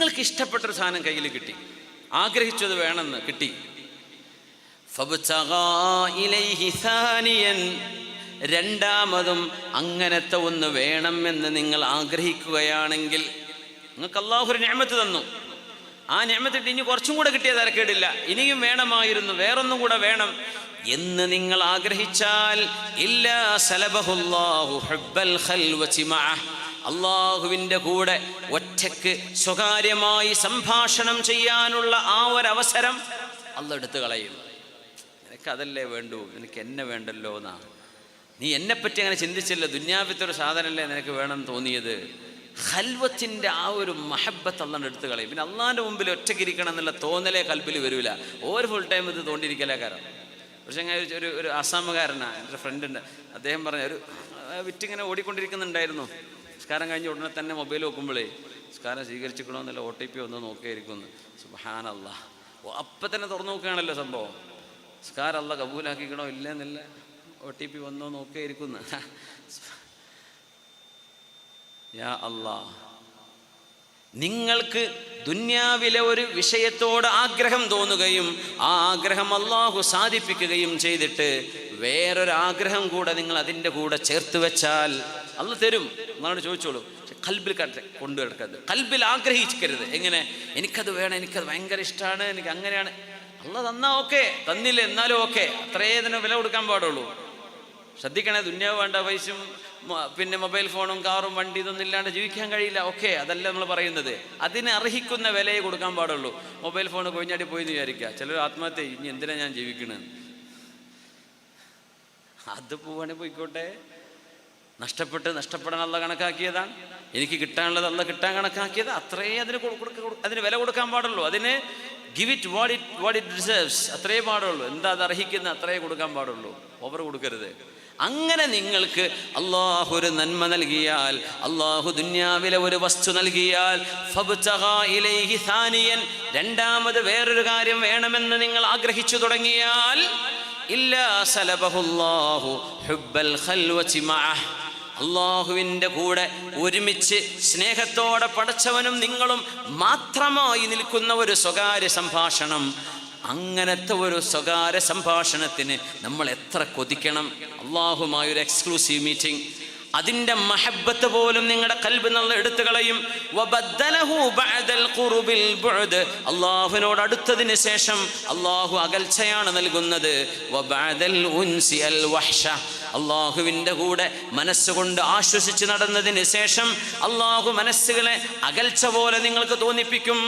നിങ്ങൾക്ക് ഇഷ്ടപ്പെട്ടൊരു സാധനം കയ്യിൽ കിട്ടി ആഗ്രഹിച്ചത് വേണമെന്ന് കിട്ടി. രണ്ടാമതും അങ്ങനത്തെ ഒന്ന് വേണമെന്ന് നിങ്ങൾ ആഗ്രഹിക്കുകയാണെങ്കിൽ നിങ്ങൾക്ക് അള്ളാഹു ഒരു ഞാമത്ത് തന്നു ആ ഞാമത്തിട്ട് ഇനി കുറച്ചും കൂടെ കിട്ടിയ തരക്കേടില്ല ഇനിയും വേണമായിരുന്നു വേറൊന്നും കൂടെ വേണം എന്ന് നിങ്ങൾ ആഗ്രഹിച്ചാൽ ഇല്ലാ സലബഹുല്ലാഹു ഹബ്ബൽ ഖൽവതി മഅഹ്. അള്ളാഹുവിന്റെ കൂടെ ഒറ്റയ്ക്ക് സ്വകാര്യമായി സംഭാഷണം ചെയ്യാനുള്ള ആ ഒരവസരം അള്ള എടുത്തു കളയും. നിനക്കതല്ലേ വേണ്ടൂ? നിനക്ക് എന്നെ വേണ്ടല്ലോ എന്നാണ് നീ എന്നെപ്പറ്റി അങ്ങനെ ചിന്തിച്ചില്ല? ദുന്യാവിത്തെ ഒരു സാധനമല്ലേ നിനക്ക് വേണം തോന്നിയത്? ഹൽവത്തിന്റെ ആ ഒരു മഹബത്ത് അള്ളാണ്ട് എടുത്തു കളയും. പിന്നെ അള്ളാന്റെ മുമ്പിൽ ഒറ്റക്കിരിക്കണം എന്നുള്ള തോന്നലേ കൽപ്പിൽ വരില്ല ഓരോ ഫുൾ ടൈം ഇത് തോണ്ടിരിക്കലേ കാരണം. പക്ഷേ അങ്ങനെ ഒരു- ഒരു അസാമുകാരനാണ് എന്റെ ഫ്രണ്ട് ഉണ്ട്. അദ്ദേഹം പറഞ്ഞ ഒരു വിറ്റിങ്ങനെ ഓടിക്കൊണ്ടിരിക്കുന്നുണ്ടായിരുന്നു. നിസ്കാരം കഴിഞ്ഞ ഉടനെ തന്നെ മൊബൈൽ നോക്കുമ്പോഴേ നിസ്കാരം സ്വീകരിച്ചിക്കണോ എന്നല്ല ഒ ടി പി ഒന്ന്. നോക്കിയായിരിക്കുന്നു ഓ അപ്പം തന്നെ തുറന്നു നോക്കുകയാണല്ലോ സംഭവം. നിസ്കാരം അല്ല കബൂലാക്കിക്കണോ ഇല്ല എന്നില്ല ഒ ടി പി വന്നോ നോക്കിയായിരിക്കുന്നു യാ അല്ലാ. നിങ്ങൾക്ക് ദുന്യാവിലെ ഒരു വിഷയത്തോട് ആഗ്രഹം തോന്നുകയും ആ ആഗ്രഹം അള്ളാഹു സാധിപ്പിക്കുകയും ചെയ്തിട്ട് വേറൊരാഗ്രഹം കൂടെ നിങ്ങൾ അതിന്റെ കൂടെ ചേർത്ത് വെച്ചാൽ അല്ല തരും. എന്നാണ് ചോദിച്ചോളൂ. പക്ഷെ കൽബിൽ കട്ടെ കൊണ്ടു കിടക്കരുത് കൽബിൽ ആഗ്രഹിക്കരുത്. എങ്ങനെ? എനിക്കത് വേണം എനിക്കത് ഭയങ്കര ഇഷ്ടമാണ് എനിക്ക് അങ്ങനെയാണ്. അല്ല തന്നാ ഓക്കെ. തന്നില്ല എന്നാലും ഓക്കെ. അത്രേ ഇതിന് വില കൊടുക്കാൻ പാടുള്ളൂ. ശ്രദ്ധിക്കണേ ദുന്യാവ് വേണ്ട പൈസയും പിന്നെ മൊബൈൽ ഫോണും കാറും വണ്ടി ഇതൊന്നും ഇല്ലാണ്ട് ജീവിക്കാൻ കഴിയില്ല. ഓക്കെ അതല്ല നമ്മൾ പറയുന്നത്. അതിന് അർഹിക്കുന്ന വിലയെ കൊടുക്കാൻ പാടുള്ളൂ. മൊബൈൽ ഫോൺ കൊഞ്ഞാടി പോയി എന്ന് വിചാരിക്കുക ചിലർ ആത്മഹത്യ ഇനി എന്തിനാ ഞാൻ ജീവിക്കണത് അത് പോവാണെങ്കിൽ പോയിക്കോട്ടെ. നഷ്ടപ്പെട്ട് നഷ്ടപ്പെടാൻ അല്ല കണക്കാക്കിയതാണ്. എനിക്ക് കിട്ടാനുള്ളത് അല്ല കിട്ടാൻ കണക്കാക്കിയത് അത്രേ അതിന് അതിന് വില കൊടുക്കാൻ പാടുള്ളൂ. അതിന് give it what it what it deserves അത്രേ പാടുള്ളൂ. എന്താ അത് അർഹിക്കുന്ന അത്രേ കൊടുക്കാൻ പാടുള്ളൂ. ഓവർ കൊടുക്കരുത്. അങ്ങനെ നിങ്ങൾക്ക് അള്ളാഹു ഒരു നന്മ നൽകിയാൽ അള്ളാഹു ദുന്യാവിലെ ഒരു വസ്തു നൽകിയാൽ. രണ്ടാമത് വേറൊരു കാര്യം വേണമെന്ന് നിങ്ങൾ ആഗ്രഹിച്ചു തുടങ്ങിയാൽ ഇല്ലാ സലബഹുല്ലാഹു ഹുബ്ബൽ ഖൽവതി മഅഹ് അള്ളാഹുവിന്റെ കൂടെ ഒരുമിച്ച് സ്നേഹത്തോടെ പടച്ചവനും നിങ്ങളും മാത്രമായി നിൽക്കുന്ന ഒരു സ്വകാര്യ സംഭാഷണം. അങ്ങനത്തെ ഒരു സ്വകാര്യ സംഭാഷണത്തിന് നമ്മൾ എത്ര കൊതിക്കണം. അള്ളാഹുമായ ഒരു എക്സ്ക്ലൂസീവ് മീറ്റിംഗ് അതിന്റെ മഹബത്ത് പോലും നിങ്ങളുടെ കൽബ് നല്ല എടുത്തു കളയും. അള്ളാഹുവിനോട് അടുത്തതിന് ശേഷം അള്ളാഹു അകൽച്ചയാണ് നൽകുന്നത്. അള്ളാഹുവിന്റെ കൂടെ മനസ്സുകൊണ്ട് ആശ്വസിച്ച് നടന്നതിന് ശേഷം അള്ളാഹു മനസ്സുകളെ അകൽച്ച പോലെ നിങ്ങൾക്ക് തോന്നിപ്പിക്കും.